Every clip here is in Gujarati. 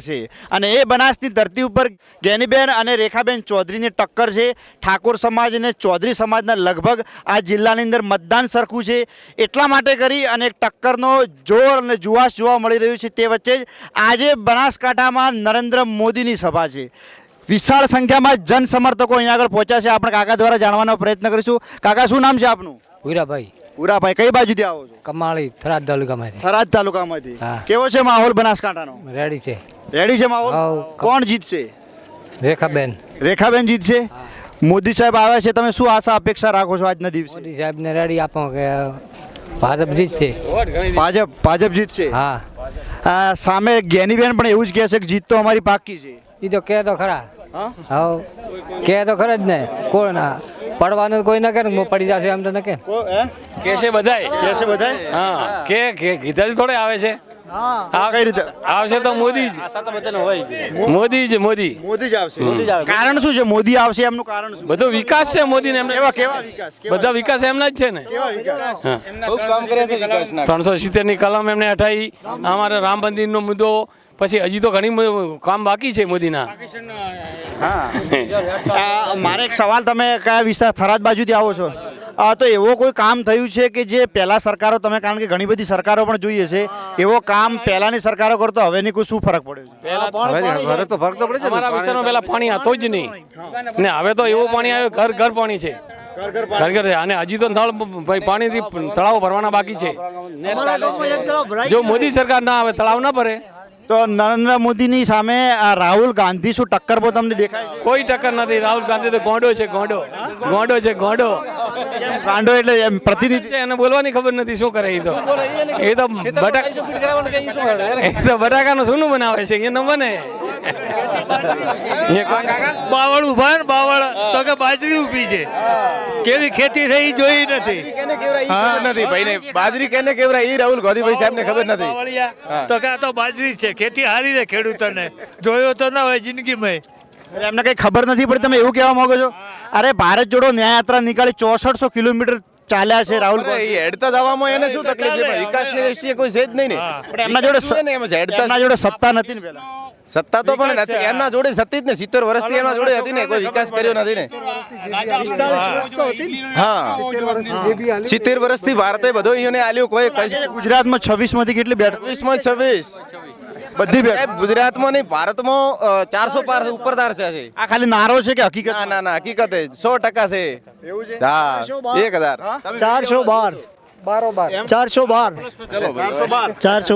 છે. અને એ બનાસની ધરતી ઉપર ગેનીબેન અને રેખાબેન ચૌધરીની ટક્કર છે. ઠાકોર સમાજ અને ચૌધરી સમાજના લગભગ આ જિલ્લાની અંદર મતદાન સરખું છે. એટલા માટે કરી અને એક ટક્કરનો જોર અને જુવાશ જોવા મળી રહ્યું છે તે વચ્ચે જ આજે બનાસકાંઠામાં નરેન્દ્ર મોદીની સભા છે. વિશાળ સંખ્યામાં જન સમર્થકો અહીંયા આગળ પહોંચ્યા છે. આપણે કાકા દ્વારા જાણવાનો પ્રયત્ન કરીશું. કાકા શું નામ છે આપનું? વીરાભાઈ પુરાભાઈ કઈ બાજુથી આવો છો? કમાળી થરાદ તાલુકામાંથી. થરાદ તાલુકામાંથી. કેવો છે માહોલ બનાસકાંઠાનો? રેડી છે. રેડી છે માહોલ. કોણ જીતશે? રેખાબેન. રેખાબેન જીતશે? મોદી સાહેબ આવે છે તમે શું આશા અપેક્ષા રાખો છો આજના દિવસે? મોદી સાહેબને રેડી આપો કે ભાજપ જીતશે. ભાજપ ભાજપ જીતશે? હા. આ સામે જ્ઞાનીબેન પણ એવું જ કહે છે કે જીત તો અમારી પાકી છે. એ તો કહે તો ખરા. હા? કહે તો ખરા જ ને. કોણ પડવાનું કોઈ ના કરે ને પડી જશે એમ તો ન કે કો- છે કેસે બધાય કહેશે બધાય? હા. કે કે કીધા થોડે આવે છે? કઈ રીતે? આવશે તો મોદી જ. મોદી જ મોદી. મોદી જ આવશે કારણ શું છે? મોદી આવશે એમનું કારણ શું? બધો વિકાસ છે મોદી ને એમને કેવા કેવા વિકાસ? બધા વિકાસ? એમના જ છે ને. કેવા વિકાસ? ત્રણસો સિત્તેરની કલમ એમને હટાવી. અમારે રામ મંદિર નો મુદ્દો પછી હજી તો ઘણી કામ બાકી છે મોદીના. હા. મારે એક સવાલ તમે કયા વિસ્તાર થરાદ બાજુથી આવો છો? તો એવો કોઈ કામ થયું છે કે જે પહેલા સરકારો તમે કારણ કે ઘણી બધી સરકારો પણ જોઈએ છે એવો કામ પહેલાની સરકારો કરતો હવેની કોઈ શું ફરક પડ્યો છે? અમારા વિસ્તારમાં પહેલાં પાણી હતો જ નહીં. ને હવે તો એવું પાણી આવ્યું ઘર ઘર પાણી છે. ઘર ઘર છે. અને હજી તો નળ ભાઈ પાણીથી તળાવ ભરવાના બાકી છે. જો મોદી સરકાર ના આવે તળાવ ના ભરે. તો નરેન્દ્ર મોદીની સામે આ રાહુલ ગાંધી શું ટક્કર પર તમને દેખાય કોઈ ટક્કર નથી. રાહુલ ગાંધી તો ગોંડો છે ગોંડો. ગોંડો છે ગોંડો. કાંડો એટલે એમ પ્રતિનિધિ છે એને બોલવાની ખબર નથી શું કરે એ તો? એ તો બટા એ તો બટાકાનું સોનું બનાવે છે? એ ન? બને બાવળ ઊભા ને બાવળ. તો કે બાજરી ઊભી છે. કેવી ખેતી થઈ જોઈ નથી. નથી ભાઈને. બાજરી કેને કેવરાય એ રાહુલ ગોદીભાઈ સાહેબ ને ખબર નથી. તો કે આ તો બાજરી જ છે. ખેતી હારી છે ખેડૂતોને. જોયો તો ના હોય જિંદગીમાં. એટલે એમને કંઈ ખબર નથી પડતી તમે એવું કહેવા માંગો છો? અરે ભારત જોડો ન્યાય યાત્રા નીકળી ચોસઠસો કિલોમીટર ચાલ્યા છે રાહુલ હેડતા જવામાં એને શું તકલીફ છે? વિકાસની દ્રષ્ટિએ કોઈ છે જ નહીં ને. પણ એમના જોડે વિકાસ ને એમ છે, હેડતા એમના જોડે સત્તા નથી ને પેલા સત્તા તો પણ નથી. એમના જોડે સત્તી જ ને સિત્તેર વર્ષથી એમના જોડે હતી ને કોઈ વિકાસ કર્યો નથી ને. હા. સિત્તેર વર્ષથી ભારતે બધો અહીંયાને આલ્યો કોઈ ગુજરાતમાં છવ્વીસમાંથી કેટલી બેઠક? છવ્વીસમાં છવ્વીસ. બધી સાહેબ, ગુજરાતમાં નહીં ભારતમાં ચારસો પાર ઉપર ધાર છે આ ખાલી નારો છે કે હકીકત? ના ના ના હકીકત સો ટકા છે. એવું છે? હા એક હજાર. ચારસો બાર. ચારસો બાર. ચારસો બાર. ચારસો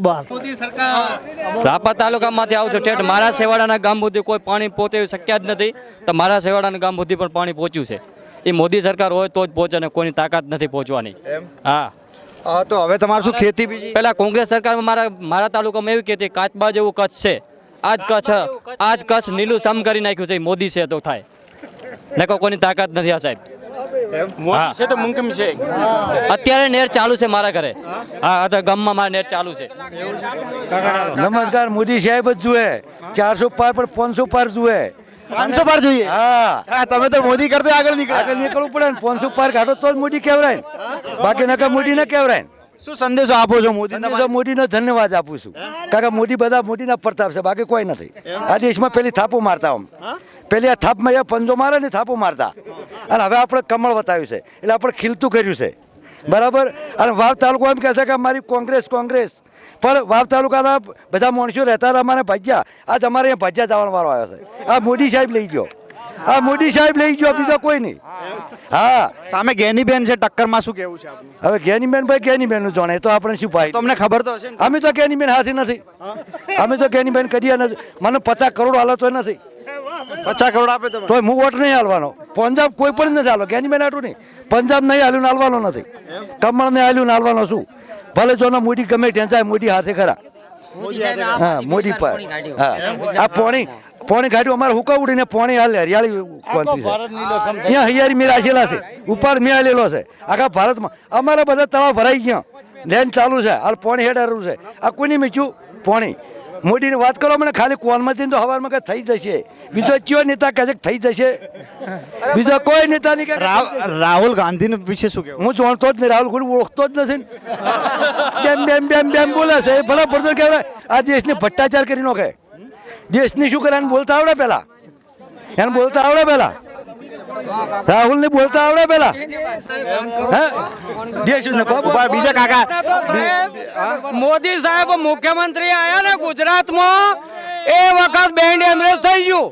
તાલુકામાંથી આવું છું. ઠેઠ મારા સેવાડાના ગામ સુધી કોઈ પાણી પહોંચે શક્ય જ નથી. તો મારા સેવાડાના ગામ સુધી પણ પાણી પહોંચ્યું છે. એ મોદી સરકાર હોય તો જ પહોંચે અને કોઈની તાકાત નથી પહોંચવાની. હા. હા તો હવે તમારે શું ખેતી બીજી? પહેલા કોંગ્રેસ સરકારમાં મારા મારા તાલુકામાં એવું કહેતી કાચબા જેવું કચ્છ છે. આજ કચ્છ આજ કચ્છ નીલું સમ કરી નાખ્યું છે મોદી છે તો થાય. નકો કોઈની તાકાત નથી આ સાહેબ. મોદી છે તો છે. અત્યારે નેર ચાલુ છે મારા ઘરે. હા અત્યારે ગામમાં મારા નેર ચાલુ છે. નમસ્કાર મોદી સાહેબ જ જુએ. ચારસો પાર પણ પાંચસો પાર જુએ. પાંચસો પાર જોઈએ. હા. તમે તો મોદી કરતા આગળ નીકળ્યા. આગળ નીકળવું પડે ને પાંચસો પાર કાઢો તો જ મોદી કેવરાય બાકી નકર મોદી ન કેવરાય શું સંદેશો આપો છો મોદી મોદીનો ધન્યવાદ આપું છું. કારણ કે મોદી બધા મોદીના પ્રતાપ છે બાકી કોઈ નથી. આ દેશમાં પેલી થાપો મારતા આમ. પેલી આ થાપમાં એ પંજો મારે ને થાપો મારતા. અને હવે આપણે કમળ બતાવ્યું છે. એટલે આપણે ખીલતું કર્યું છે. બરાબર? અને વાવ તાલુકો એમ કહે છે કે અમારી કોંગ્રેસ કોંગ્રેસ. પણ વાવ તાલુકાના બધા માણસો રહેતા હતા અમારે ભાગ્યા. આજ અમારે અહીંયા ભાગ્યા જવાનો વારો આવ્યો છે. આ મોદી સાહેબ લઈ ગયો. આ મોદી સાહેબ લઈ ગયો બીજો કોઈ નહીં. હા. સામે ગેનીબેન છે ટક્કરમાં શું કેવું છે આપનું? હવે ગેનીબેન ભાઈ જ્ઞાનીબેનનું જાણે એ તો આપણે શું ભાઈ? તમને ખબર તો હશે અમે તો ગેનીબેન હાથી નથી. અમે તો ગેનીબેન કરીએ નથી મને પચાસ કરોડ હાલો તો નથી. પચાસ કરોડ આપે તમે તોય હું વોટ નહીં હાલવાનો પંજાબ કોઈ પણ નથી હાલો બેન હાટું નહીં. પંજાબ નહીં હાલ્યું ને હાલવાનો નથી. કમળ નહીં હાલ્યું ને હાલવાનો શું? ભલે જોનો મોદી ગમે ત્યાં જાય મોદી હાથે ખરા. હા મોદી પર. હા. આ પોણી પોણી કાઢ્યું અમારે હુકા ઉડીને પોણી હાલે હરિયાળી પહોંચી છે? અહીંયા હૈયારી મેં રાખેલા છે. ઉપર મેં હાલેલો છે. આખા ભારતમાં. અમારા બધા તળાવ ભરાઈ ગયા. લેન ચાલુ છે. હાલ પોણી હેડારું છે. આ કોની મીચ્યું પોણી. મોદીની વાત કરો મને ખાલી કોલમાંથી તો હવારમાં કે થઈ જશે. બીજો કયો નેતા કહે છે કે થઈ જશે? બીજો કોઈ નેતા નહીં કે રાહુલ ગાંધી વિશે શું કે હું જાણતો જ નહીં રાહુલ ગાંધી ઓળખતો જ નથી. બેમ બેમ બેમ બેમ બોલે છે. એ ભલા પડતો કહેવાય આ દેશને ભટ્ટાચાર કરી નાખે. દેશની શું કરે એને બોલતા આવડે પહેલાં એને બોલતા આવડે પેલા? રાહુલ ને બોલતા આવડે પેલા? બીજા કાકા. મોદી સાહેબ મુખ્યમંત્રી આયા ને ગુજરાતમાં એ વખત બેન્ડ એમરેજ થઈ ગયું.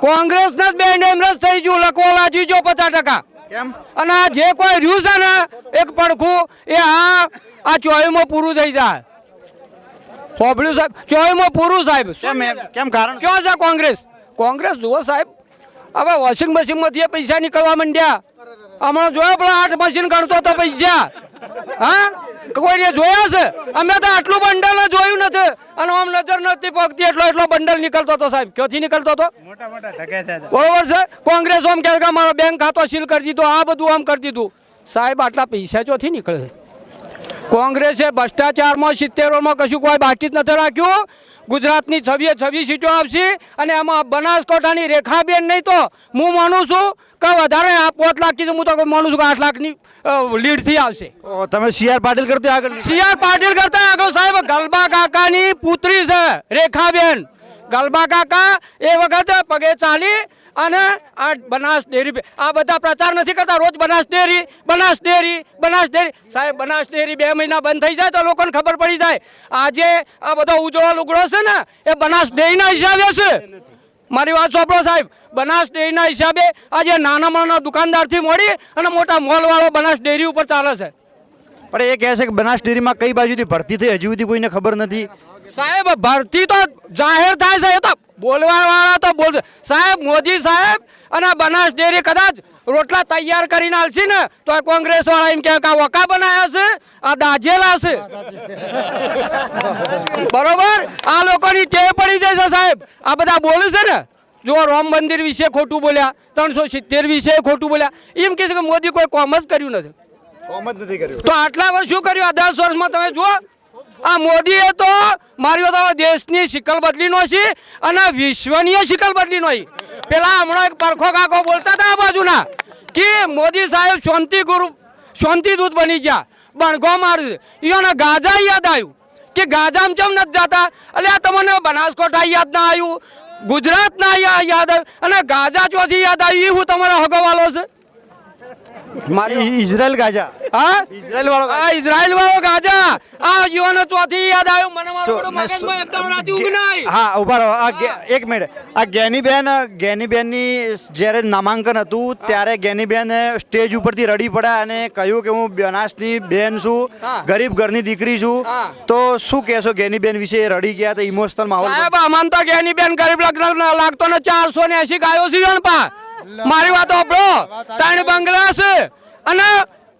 કોંગ્રેસ ને બેન્ડ એમરેજ થઈ ગયું લખવા લાજી જો પચાસ ટકા. અને આ જે કોઈ રહ્યું છે ને એક પડખું એ આ આ ચોવીમાં પૂરું થઈ જાય. પોપડ્યું સાહેબ. ચોવીમાં પૂરું સાહેબ. કેમ કારણ? ક્યાં છે કોંગ્રેસ? કોંગ્રેસ જુઓ સાહેબ હવે વોશિંગ મશીનમાંથી પૈસા નીકળવા માંડ્યા. હમણાં જોયો પેલા આઠ મશીન ગણતો હતો પૈસા. હા? કોઈને જોયા છે? અમે તો આટલું બંડલ જોયું નથી. અને આમ નજર નથી પગતી એટલો એટલો બંડલ નીકળતો હતો સાહેબ. ક્યોથી નીકળતો હતો. બરોબર છે? કોંગ્રેસ આમ કે મારો બેંક ખાતો સીલ કરી દીધો આ બધું આમ કરી દીધું. સાહેબ આટલા પૈસા ચોથી નીકળે છે? કોંગ્રેસે ભ્રષ્ટાચારમાં સિત્તેરોમાં કશું કોઈ બાકી જ નથી રાખ્યું. ગુજરાતની છવીએ છવ્વીસ સીટો આપશે અને એમાં બનાસકાંઠાની રેખાબેન નહીં તો હું માનું છું કે વધારે આ પાંચ લાખથી હું તો માનું છું કે આઠ લાખની લીડથી આવશે. તમે સી આર પાટીલ કરતા આગળ સી આર પાટીલ કરતા આગળ સાહેબ ગલબા કાકાની પુત્રી છે રેખાબેન. ગલબા કાકા એ વખતે પગે ચાલી અને આ બનાસ ડેરી આ બધા પ્રચાર નથી કરતા. રોજ Banas dairy Banas dairy Banas dairy. સાહેબ, બનાસ ડેરી બે મહિના બંધ થઈ જાય તો લોકોને ખબર પડી જાય. આજે આ બધો ઉજળો લુગડો છે ને, એ બનાસ ડેરીના હિસાબે છે. મારી વાત સાંભળો સાહેબ. બનાસ ડેરીના હિસાબે આજે નાના નાના દુકાનદારથી મળી અને મોટા મોલવાળો બનાસ ડેરી ઉપર ચાલે છે. પણ એ કહે છે કે બનાસ ડેરીમાં કઈ બાજુથી ભરતી થઈ હજુ સુધી કોઈને ખબર નથી. સાહેબ ભરતી તો જાહેર થાય છે, એ તો બોલવા વાળા તો બોલશે સાહેબ, મોદી સાહેબ અને બનાસ ડેરી કદાચ રોટલા તૈયાર કરીને આલશે ને, તો કોંગ્રેસ વાળા એમ કે વકા બનાવ્યા છે, આ દાજેલા છે. બરોબર? આ લોકોની ટેવ પડી છે, સાહેબ. આ બધા બોલે છે ને, જો રામ મંદિર વિશે ખોટું બોલ્યા, ત્રણસો સિત્તેર વિશે ખોટું બોલ્યા, એમ કહે છે કે મોદી કોઈ કોમ જ કર્યું નથી. તો આટલા વર્ષ શું કર્યું? આ દસ વર્ષમાં તમે જુઓ. આ મોદીએ તો મારી તો દેશની શિકલ બદલીનો છે અને વિશ્વનીય શિકલ બદલી નો પેલા હમણાં એક પરખો કાકો બોલતા હતા આ બાજુના કે મોદી સાહેબ શાંતિ ગુરુ શાંતિ દૂત બની ગયા. બણગો માર્યું. ઈયોને ગાજા યાદ આવ્યું કે ગાજામાં કેમ નથી જતા? એટલે આ તમને બનાસકોટા યાદ ના આવ્યું ગુજરાતના યાદ આવ્યું અને ગાજા ચોથી યાદ આવ્યું એ હું તમારો હગવાલો છે. Israel Gaza. હા? ઇઝરાયલ વાળો આ ઇઝરાયલ વાળો ગાજા. આ યુવાનો ચોથી યાદ આવ્યો? મને મારો મગજમાં એકદમ રાતી ઊંઘ ના આવી હા ઊભા રહો. આ એક મિનિટ આ ગેનીબેન ગેનીબેનની જ્યારે નામાંકન હતું ત્યારે ગેનીબેન સ્ટેજ ઉપરથી રડી પડ્યા અને કહ્યું કે હું બનાસની બેન છું ગરીબ ઘરની દીકરી છું. તો શું કહેશો ગેનીબેન વિશે? રડી ગયા તો ઇમોશનલ માહોલ સાહેબ અમન તો ગેની બેન ગરીબ લગ્ન લાગતો ને ચારસો ને એસી ગાયો છે જણપા મારી વાત સાંભળો. ત્રણ બંગલા છે. અને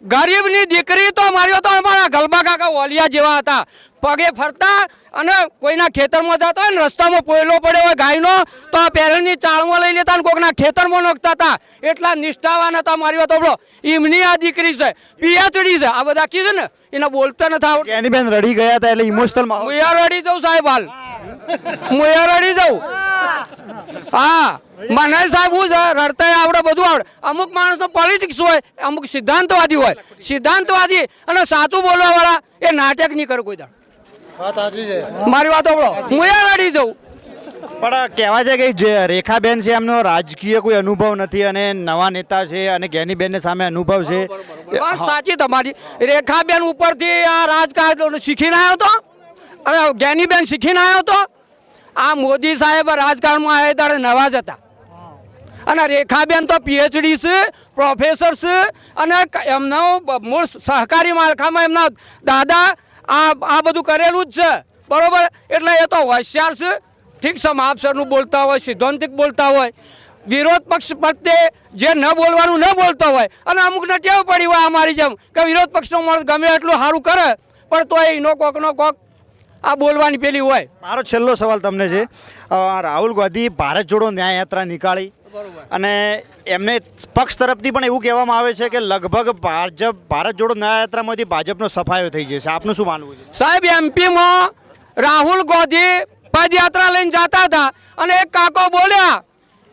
ગરીબની દીકરી તો મારી તો અમારા ગલબા કાકા ઓલિયા જેવા હતા. પગે ફરતા અને કોઈના ખેતરમાં જતા હોય ને રસ્તામાં પોયલો પડ્યો હોય ગાયનો તો આ પેરણની ચાળમાં લઈ લેતા ને કોકના ખેતરમાં નોખતા હતા. એટલા નિષ્ઠાવાન હતા મારી વાત આપણો એમની આ દીકરી છે પીએચડી છે. આ બધા કીધું ને એને બોલતા નથી આવડતું. બેન રડી ગયા હતા એટલે ઇમોશનલ હું રડી જાઉં સાહેબ હાલ. હું યાર રડી જાઉં. હા મને સાહેબ હું છે રડતા આવડે બધું આવડે. અમુક માણસનો પોલિટિક્સ હોય અમુક સિદ્ધાંતવાદી હોય. સિદ્ધાંતવાદી અને સાચું બોલવા વાળા એ નાટક નહીં કરે કોઈ દાડ. મારી વાત સાંભળો. હું એ રડી જાઉં. પણ કહેવાય છે કે જે રેખાબેન છે એમનો રાજકીય કોઈ અનુભવ નથી અને નવા નેતા છે અને ગેનીબેનને સામે અનુભવ છે. વાત સાચી તમારી. રેખાબેન ઉપરથી આ રાજકારણ શીખીને આવ્યો હતો અને જ્ઞાનીબેન શીખીને આવ્યો તો? આ મોદી સાહેબ રાજકારણમાં આવ્યા ત્યારે નવા જ હતા. અને રેખાબેન તો પીએચડી છે પ્રોફેસર છે, અને એમનો મૂળ સહકારી માળખામાં એમના દાદા આ આ બધું કરેલું જ છે. બરાબર? એટલે એ તો હોશિયાર છે. ઠીક છે માપસરનું બોલતા હોય, સિદ્ધાંતિક બોલતા હોય. વિરોધ પક્ષ પ્રત્યે જે ન બોલવાનું ન બોલતો હોય, અને અમુકને ટેવ પડી હોય અમારી જેમ, કે વિરોધ પક્ષનો માણસ ગમે એટલું સારું કરે, પણ તોય એનો કોકનો કોક આ બોલવાની પેલી હોય. મારો છેલ્લો સવાલ તમને છે. રાહુલ ગાંધી ભારત જોડો ન્યાય યાત્રા નીકાળી અને એમને પક્ષ તરફથી પણ એવું કહેવામાં આવે છે કે લગભગ ભાજપ ભારત જોડો ન્યાય યાત્રામાંથી ભાજપનો સફાયો થઈ જશે. આપનું શું માનવું છે? સાહેબ એમપીમાં રાહુલ ગાંધી પદયાત્રા લઈને જતા હતા અને એક કાકો બોલ્યા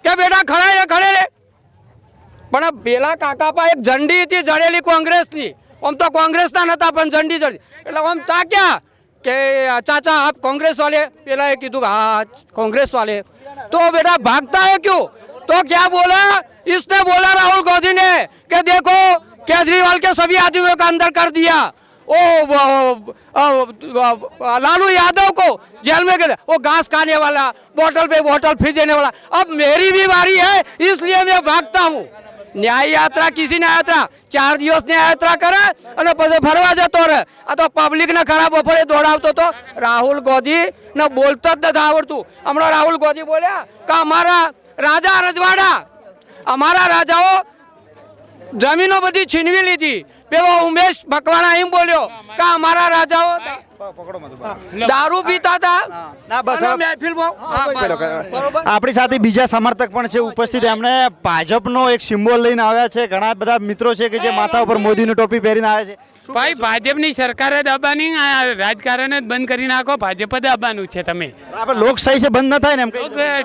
કે બેટા ખડાય રે ખડે રે. પણ પેલા કાકા પા એક ઝંડી હતી જડેલી કોંગ્રેસની. આમ તો કોંગ્રેસના નતા પણ ઝંડી જડી એટલે આમ તાક્યા के चाचा आप कांग्रेस वाले पहला है कि तू हाँ कांग्रेस वाले। तो बेटा भागता है क्यों? तो क्या बोला? इसने बोला राहुल गांधी ने कि देखो केजरीवाल के सभी आदमियों का अंदर कर दिया। ओ, लालू यादव को जेल में वो घास खाने वाला बोतल पे बोतल फ़ी देने वाला। अब मेरी भी बारी है इसलिए मैं भागता हूँ। ન્યાય યાત્રા, કિસી ને યાત્રા? ચાર દિવસની યાત્રા કરે અને પછી ફરવા જતો રહે. આ તો પબ્લિક ને ખરાબ બફળે દોડાવતો તો. રાહુલ ગાંધી ને બોલતો જ નથી આવડતું. હમણાં રાહુલ ગાંધી બોલ્યા, કે અમારા રાજા રજવાડા? અમારા રાજાઓ જમીનો બધી છીનવી લીધી. પેલો ઉમેશ મકવાણા એમ બોલ્યો, કે અમારા રાજાઓ? દારૂ પીતા હતા આપણી સાથે બીજા સમર્થક પણ છે ઉપસ્થિત. એમણે ભાજપનો એક સિમ્બોલ લઈને આવ્યા છે. ઘણા બધા મિત્રો છે કે જે માથા ઉપર મોદીની ટોપી પહેરીને આવ્યા છે. ભાઈ ભાજપની સરકારે દબાની રાજકારણ જ બંધ કરી નાખો. ભાજપ જ દબાનું છે તમે. આપણે લોકશાહી છે બંધ ન થાય ને એમ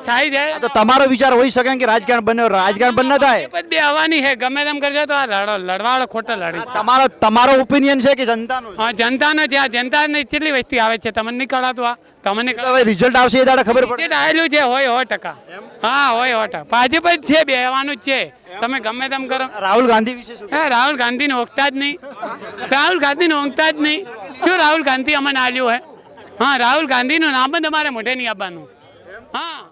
થાય. જાય તો તમારો વિચાર હોઈ શકે કે રાજકારણ બંને રાજકારણ બંધ ન થાય. બે આવવાની છે. ગમે તેમ કરજો તો આ લડો લડવાળો ખોટો લડે તમારો તમારો ઓપિનિયન છે કે જનતાનો? હા જનતાનો છે. આ જનતાને કેટલી વસ્તી આવે છે? તમને નહીં કળાતું આ? તમને હવે રિઝલ્ટ આવશે એ દાડે ખબર પડે રિઝલ્ટ આવેલું છે. હોય સો ટકા. હા હોય સો ટકા. ભાજપ જ છે બે આવવાનું જ છે. તમે ગમે તેમ કરો. રાહુલ ગાંધી વિશે શું હે રાહુલ ગાંધીને ઓળખતા જ નહીં. રાહુલ ગાંધીને ઓળખતા જ નહીં. શું રાહુલ ગાંધી અમને આલ્યું હે હા રાહુલ ગાંધીનું નામ જ અમારે મોઢે નહીં આવવાનું. હા.